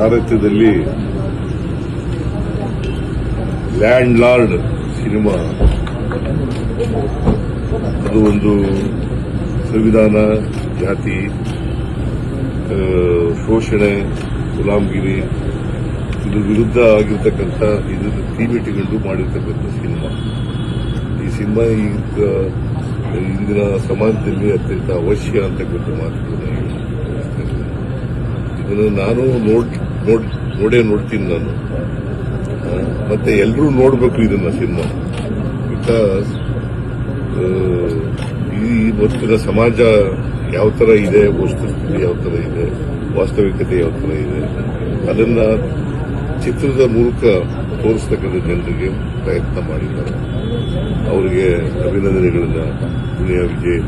ಸಾರಥ್ಯದಲ್ಲಿ land lord cinema. ಅದು ಒಂದು ಸಂವಿಧಾನ, ಜಾತಿ ಶೋಷಣೆ ಗುಲಾಮಗಿರಿ ಇದು ವಿರುದ್ಧ ಆಗಿರ್ತಕ್ಕಂಥ ಇದನ್ನು ಥೀಮ್ ಇಟ್ಟುಕೊಂಡು ಮಾಡಿರ್ತಕ್ಕಂಥ ಸಿನಿಮಾ. ಈ ಸಿನಿಮಾ ಈಗ ಇಂದಿನ ಸಮಾಜದಲ್ಲಿ ಅತ್ಯಂತ ಅವಶ್ಯ ಅಂತಕ್ಕಂಥ ಮಾತುಗಳನ್ನು. ಇದನ್ನು ನಾನು ನೋಡ್ ನೋಡ್, ನೋಡೇ ನೋಡ್ತೀನಿ ನಾನು. ಮತ್ತೆ ಎಲ್ಲರೂ ನೋಡಬೇಕು ಇದನ್ನ ಸಿನಿಮಾ. ಬಿಕಾಸ್ ಈ ಇವತ್ತಿನ ಸಮಾಜ ಯಾವ ತರ ಇದೆ ವಸ್ತುಸ್ಥಿತಿ ಯಾವ ತರ ಇದೆ, ವಾಸ್ತವಿಕತೆ ಯಾವ ತರ ಇದೆ, ಅದನ್ನ ಚಿತ್ರದ ಮೂಲಕ ತೋರಿಸ್ತಕ್ಕಂಥ ಜನರಿಗೆ ಪ್ರಯತ್ನ ಮಾಡಿದ್ದಾರೆ. ಅವರಿಗೆ ಅಭಿನಂದನೆಗಳನ್ನ ಪುಣ್ಯ ವಿಜಯ್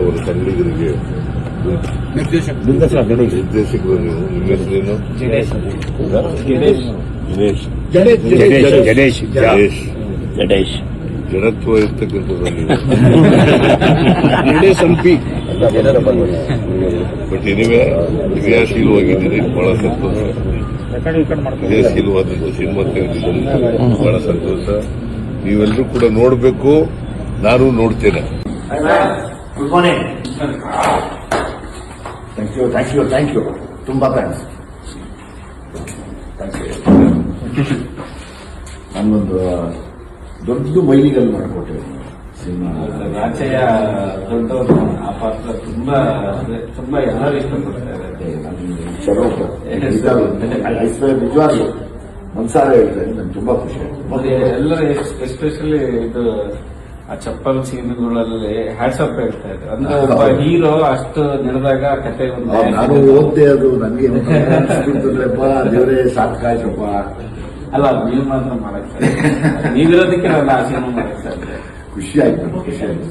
ಅವರ ಕನ್ನಡಿಗರಿಗೆ ನಿರ್ದೇಶಕ. ಗಣೇಶ್. ನಿರ್ದೇಶಕರು ನೀವು ನಿಮ್ಮ ಹೆಸರೇನು ದಿನೇಶ್ ಜಡತ್ವ ಹಂಪಿ ಬಟ್ ಎನಿವೆ ಕ್ರಿಯಾಶೀಲವಾಗಿದ್ದೀರಿ ಬಹಳ ಸಂತೋಷ. ಕ್ರಿಯಾಶೀಲವಾದಂಥ ಸಿನಿಮಾ ತೆಗೆದಿದ್ದೀರಿ. ಬಹಳ ಸಂತೋಷ. ನೀವೆಲ್ಲರೂ ಕೂಡ ನೋಡಬೇಕು. ನಾನು ನೋಡ್ತೇನೆ. Good morning you thank you thank you ತುಂಬಾ ಥ್ಯಾಂಕ್ಸ್ ನನ್ನೊಂದು ದೊಡ್ಡ ಮೈಲಿಗಲ್ಲಿ ಮಾಡಿಕೊಟ್ಟೆ ಸಿನಿಮಾ. ಆಚೆಯ ದೊಡ್ಡವರು ಆ ಪಾತ್ರ ತುಂಬಾ ಅಂದ್ರೆ ತುಂಬಾ ಎಲ್ಲರೂ ಇಷ್ಟಪಡ್ತಾರೆ. ನಿಜವಾಗ್ಲು. ಮನ್ಸಾರ ಹೇಳ್ತಾರೆ ನನ್ಗೆ ತುಂಬಾ ಖುಷಿ ಆಯ್ತು. ಮತ್ತೆ ಎಲ್ಲರೂ ಎಸ್ಪೆಷಲಿ ಇದು ಆ ಚಪ್ಪಲ್ ಸೀನ್ಗಳಲ್ಲಿ ಹ್ಯಾಟ್ಸಪ್ ಹೇಳ್ತಾ ಇದ್ರು. ಅಂದ್ರೆ ಒಬ್ಬ ಹೀರೋ ಅಷ್ಟು ನಡೆದಾಗ ಕತೆ ಒಂದು ನಾನು ಓದ್ದೆ ಅದು ನನಗೆ ಬಾ ದೇವರೇ ಸಾಕಾಯ್ತಪ್ಪ. ಅಲ್ಲ ನೀವು ಮಾತ್ರ ಮಾಡಕ್. ನೀವಿರೋದಕ್ಕೆ ನಾನು ಆ ಸಿನಿಮಾ ಮಾಡಕ್ ಖುಷಿ ಆಯ್ತು ಖುಷಿ ಆಯ್ತು.